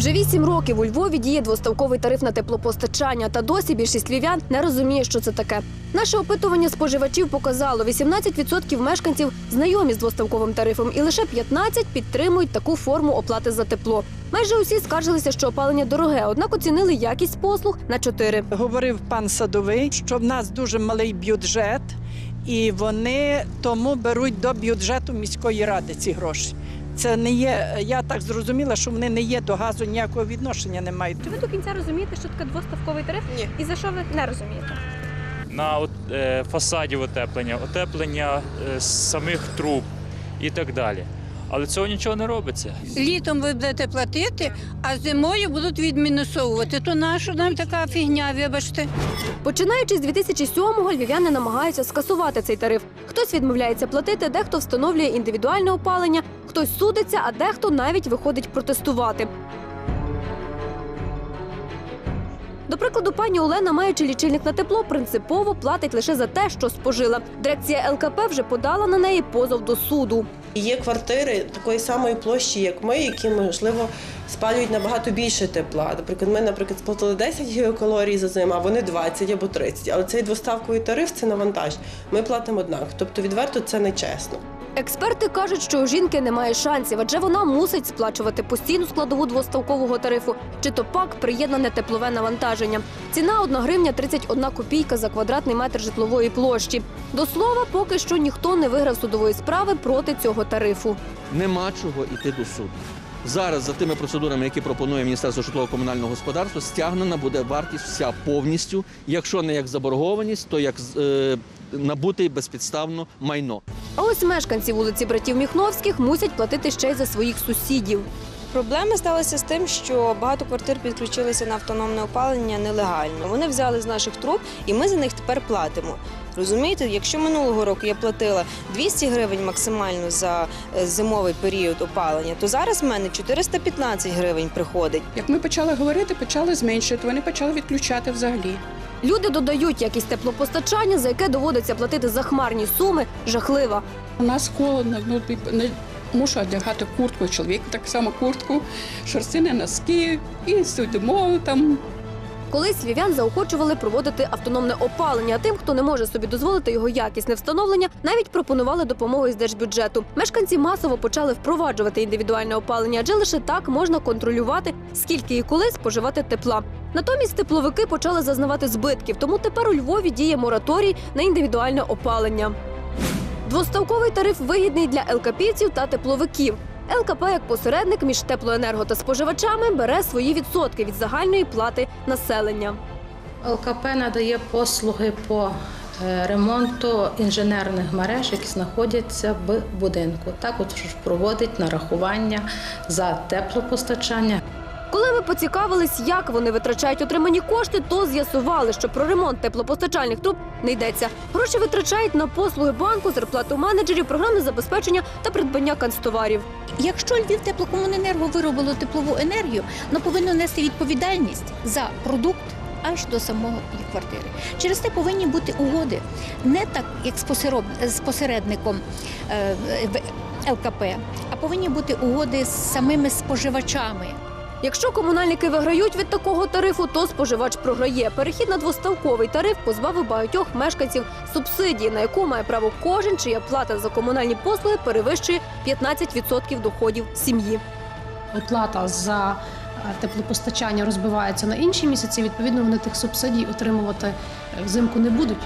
Вже вісім років у Львові діє двоставковий тариф на теплопостачання, та досі більшість львів'ян не розуміє, що це таке. Наше опитування споживачів показало, 18% мешканців знайомі з двоставковим тарифом, і лише 15% підтримують таку форму оплати за тепло. Майже усі скаржилися, що опалення дороге, однак оцінили якість послуг на 4. Говорив пан Садовий, що в нас дуже малий бюджет, і вони тому беруть до бюджету міської ради ці гроші. Це не є, я так зрозуміла, що вони не є до газу ніякого відношення не мають. Чи ви до кінця розумієте, що таке двоставковий тариф? Ні. І за що ви не розумієте? на от, е, фасадів утеплення, утеплення е, самих труб і так далі. Але цього нічого не робиться. Літом ви будете платити, а зимою будуть відмінусовувати. То наша нам така фігня, вибачте. Починаючи з 2007-го, львів'яни намагаються скасувати цей тариф. Хтось відмовляється платити, дехто встановлює індивідуальне опалення, хтось судиться, а дехто навіть виходить протестувати. До прикладу, пані Олена, маючи лічильник на тепло, принципово платить лише за те, що спожила. Дирекція ЛКП вже подала на неї позов до суду. Є квартири такої самої площі, як ми, які можливо спалюють набагато більше тепла. Наприклад, ми, наприклад, сплатили 10 гігакалорій за зиму, а вони 20 або 30. Але цей двоставковий тариф це навантаж. Ми платимо однак. Тобто, відверто це не чесно. Експерти кажуть, що у жінки немає шансів, адже вона мусить сплачувати постійну складову двоставкового тарифу, чи то пак приєднане теплове навантаження. Ціна 1 гривня 31 копійка за квадратний метр житлової площі. До слова, поки що ніхто не виграв судової справи проти цього тарифу. нема чого йти до суду. Зараз за тими процедурами, які пропонує Міністерство житлово-комунального господарства, стягнена буде вартість вся повністю, якщо не як заборгованість, то як е, набутий безпідставно майно. А ось мешканці вулиці братів Міхновських мусять платити ще й за своїх сусідів. Проблеми сталися з тим, що багато квартир підключилися на автономне опалення нелегально. Вони взяли з наших труб, і ми за них тепер платимо. Розумієте, якщо минулого року я платила 200 гривень максимально за е, зимовий період опалення, то зараз в мене 415 гривень приходить. Як ми почали говорити, почали зменшувати, вони почали відключати взагалі. Люди додають якість теплопостачання, за яке доводиться платити захмарні суми, жахлива. У нас холодно, ну не мушу одягати куртку, чоловік так само куртку, шерстяні носки і сидимо там. Колись львів'ян заохочували проводити автономне опалення. Тим, хто не може собі дозволити його якісне встановлення, навіть пропонували допомогу із держбюджету. Мешканці масово почали впроваджувати індивідуальне опалення, адже лише так можна контролювати, скільки і коли споживати тепла. Натомість тепловики почали зазнавати збитків, тому тепер у Львові діє мораторій на індивідуальне опалення. Двоставковий тариф вигідний для ЛКПівців та тепловиків. ЛКП як посередник між теплоенерго та споживачами бере свої відсотки від загальної плати населення. ЛКП надає послуги по е, ремонту інженерних мереж, які знаходяться в будинку. Також проводить нарахування за теплопостачання. Коли ми поцікавились, як вони витрачають отримані кошти, то з'ясували, що про ремонт теплопостачальних труб не йдеться. Гроші витрачають на послуги банку, зарплату менеджерів, програмне забезпечення та придбання канцтоварів. Якщо Львів теплокомуненерго виробило теплову енергію, воно повинно нести відповідальність за продукт аж до самої квартири. Через те повинні бути угоди не так, як з посередником е, в ЛКП, а повинні бути угоди з самими споживачами. Якщо комунальники виграють від такого тарифу, то споживач програє. Перехід на двоставковий тариф позбавив багатьох мешканців субсидії, на яку має право кожен, чия плата за комунальні послуги перевищує 15% доходів сім'ї. оплата за е, теплопостачання розбивається на інші місяці. Відповідно, вони тих субсидій отримувати е, взимку не будуть.